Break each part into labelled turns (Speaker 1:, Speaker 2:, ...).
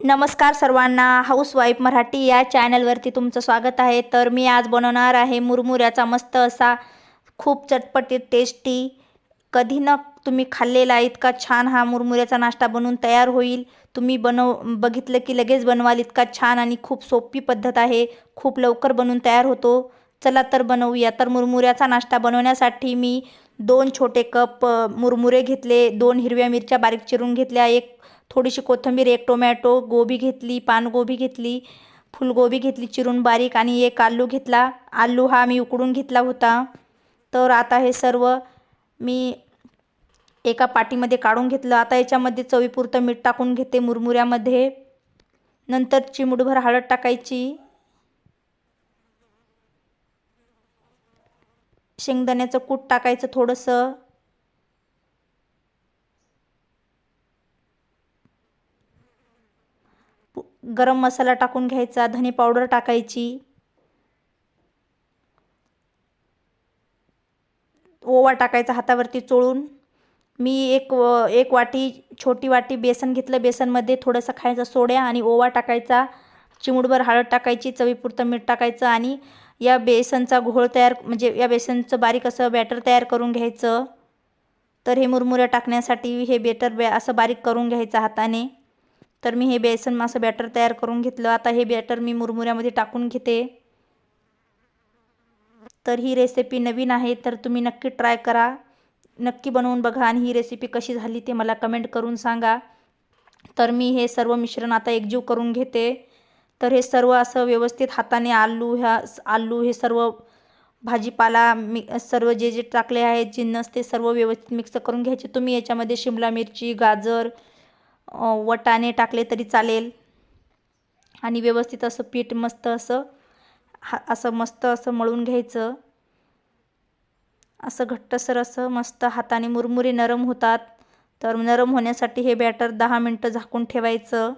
Speaker 1: नमस्कार सर्वांना. हाऊसवाईफ मराठी या चॅनलवरती तुमचं स्वागत आहे. तर मी आज बनवणार आहे मुरमुऱ्याचा मस्त असा खूप चटपटीत टेस्टी कधी न तुम्ही खाल्लेला इतका छान हा मुरमुऱ्याचा नाश्ता बनवून तयार होईल. तुम्ही बनव बघितलं की लगेच बनवाल. इतका छान आणि खूप सोपी पद्धत आहे. खूप लवकर बनवून तयार होतो. चला तर बनवूया. तर मुरमुऱ्याचा नाश्ता बनवण्यासाठी मी दोन छोटे कप मुरमुरे घेतले दोन हिरव्या मिरच्या बारीक चिरून घेतल्या एक थोडीशी कोथिंबीर एक टोमॅटो गोबी घेतली पानगोबी घेतली फुलगोबी घेतली चिरून बारीक आणि एक आलू घेतला. आलू हा मी उकडून घेतला होता. तर आता हे सर्व मी एका पाटीमध्ये काढून घेतलं. आता याच्यामध्ये चवीपुरतं मीठ टाकून घेते मुरमुऱ्यामध्ये. नंतर चिमूटभर हळद टाकायची. शेंगदाण्याचं कूट टाकायचं थोडंसं. गरम मसाला टाकून घ्यायचा धने पावडर टाकायची. ओवा टाकायचा हातावरती चोळून. मी एक एक वाटी छोटी वाटी बेसन घेतलं. बेसनमध्ये थोडंसं खायचा सोड्या आणि ओवा टाकायचा. चिमुडभर हळद टाकायची चवीपुरतं मीठ टाकायचं आणि या बेसनचा घोळ तयार म्हणजे या बेसनचं बारीक असं बॅटर तयार करून घ्यायचं. तर हे मुरमुऱ्या टाकण्यासाठी हे बेटर बॅ असं बारीक करून घ्यायचं हाताने. तर मी हे बेसन असं बॅटर तयार करून घेतलं. आता हे बॅटर मी मुरमुऱ्यामध्ये टाकून घेते. तर ही रेसिपी नवीन आहे तर तुम्ही नक्की ट्राय करा. नक्की बनवून बघा आणि ही रेसिपी कशी झाली ते मला कमेंट करून सांगा. तर मी हे सर्व मिश्रण आता एकजीव करून घेते. तर हे सर्व असं व्यवस्थित हाताने आलू ह्या आलू हे सर्व भाजीपाला मि सर्व जे जे टाकले आहेत जिन्नस ते सर्व व्यवस्थित मिक्स करून घ्यायचे. तुम्ही याच्यामध्ये शिमला मिरची गाजर वटाणे टाकले तरी चालेल. आणि व्यवस्थित असं पीठ मस्त असं हा असं मस्त असं मळून घ्यायचं. असं घट्टसर असं मस्त हाताने मुरमुरे नरम होतात. तर नरम होण्यासाठी हे बॅटर दहा मिनटं झाकून ठेवायचं.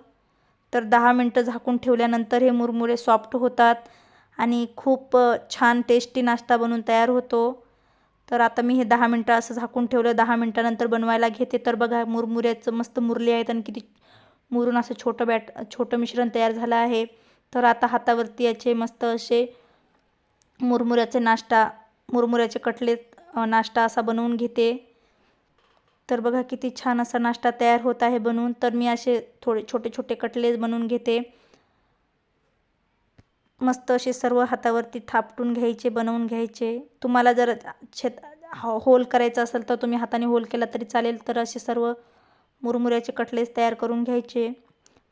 Speaker 1: तर दहा मिनटं झाकून ठेवल्यानंतर हे मुरमुरे सॉफ्ट होतात आणि खूप छान टेस्टी नाश्ता बनून तयार होतो. तर आता मी हे दहा मिनटं असं झाकून ठेवलं. दहा मिनटानंतर बनवायला घेते. तर बघा मुरमुऱ्याचं मस्त मुरले आहेत आणि किती मुरून असं छोटं बॅट छोटं मिश्रण तयार झालं आहे. तर आता हातावरती याचे मस्त असे मुरमुऱ्याचे नाश्ता मुरमुऱ्याचे कटलेट नाश्ता असा बनवून घेते. तर बघा किती छान असा नाश्ता तयार होत आहे बनवून. तर मी असे थोडे छोटे छोटे कटलेज बनवून घेते. मस्त असे सर्व हातावरती थापटून घ्यायचे बनवून घ्यायचे. तुम्हाला जर छेत होल करायचं असेल तर तुम्ही हाताने होल केला तरी चालेल. तर असे सर्व मुरमुऱ्याचे कटलेस तयार करून घ्यायचे.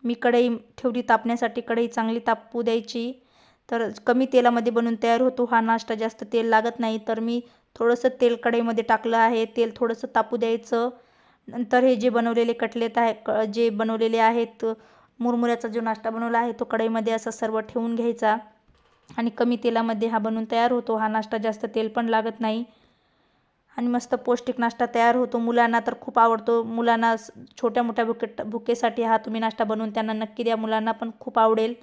Speaker 1: मी कढई ठेवली तापण्यासाठी कढई चांगली तापू द्यायची. तर कमी तेलामध्ये बनवून तयार होतो हा नाश्ता. जास्त तेल लागत नाही. तर मी थोडंसं तेल कढईमध्ये टाकलं आहे. तेल थोडंसं तापू द्यायचं. नंतर हे जे बनवलेले कटलेत आहे क जे बनवलेले आहेत मुरमुऱ्याचा जो नाश्ता बनवला आहे तो कढईमध्ये असा सर्व ठेवून घ्यायचा. आणि कमी तेलामध्ये हा बनवून तयार होतो. हा नाश्ता जास्त तेल पण लागत नाही. आणि मस्त पौष्टिक नाश्ता तयार होतो. मुलांना तर खूप आवडतो. मुलांना छोट्या मोठ्या भुके भुकेसाठी हा तुम्ही नाश्ता बनवून त्यांना नक्की द्या. मुलांना पण खूप आवडेल.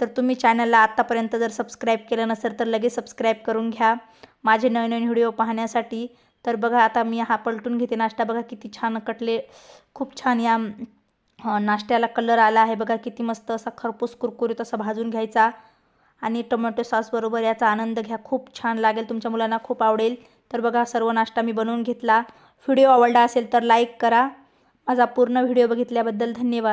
Speaker 1: तर तुम्ही चॅनलला आत्तापर्यंत जर सबस्क्राईब केलं नसेल तर लगेच सबस्क्राईब करून घ्या. माझे नवीन नवीन व्हिडिओ पाहण्यासाठी. तर बघा आता मी हा पलटून घेते नाश्ता. बघा किती छान कटले खूप छान या नाश्त्याला कलर आला आहे. बघा किती मस्त असा खरपूस कुरकुरीत असा भाजून घ्यायचा. आणि टोमॅटो सॉसबरोबर याचा आनंद घ्या. खूप छान लागेल. तुमच्या मुलांना खूप आवडेल. तर बघा सर्व नाश्ता मी बनवून घेतला. व्हिडिओ आवडला असेल तर लाईक करा. माझा पूर्ण व्हिडिओ बघितल्याबद्दल धन्यवाद.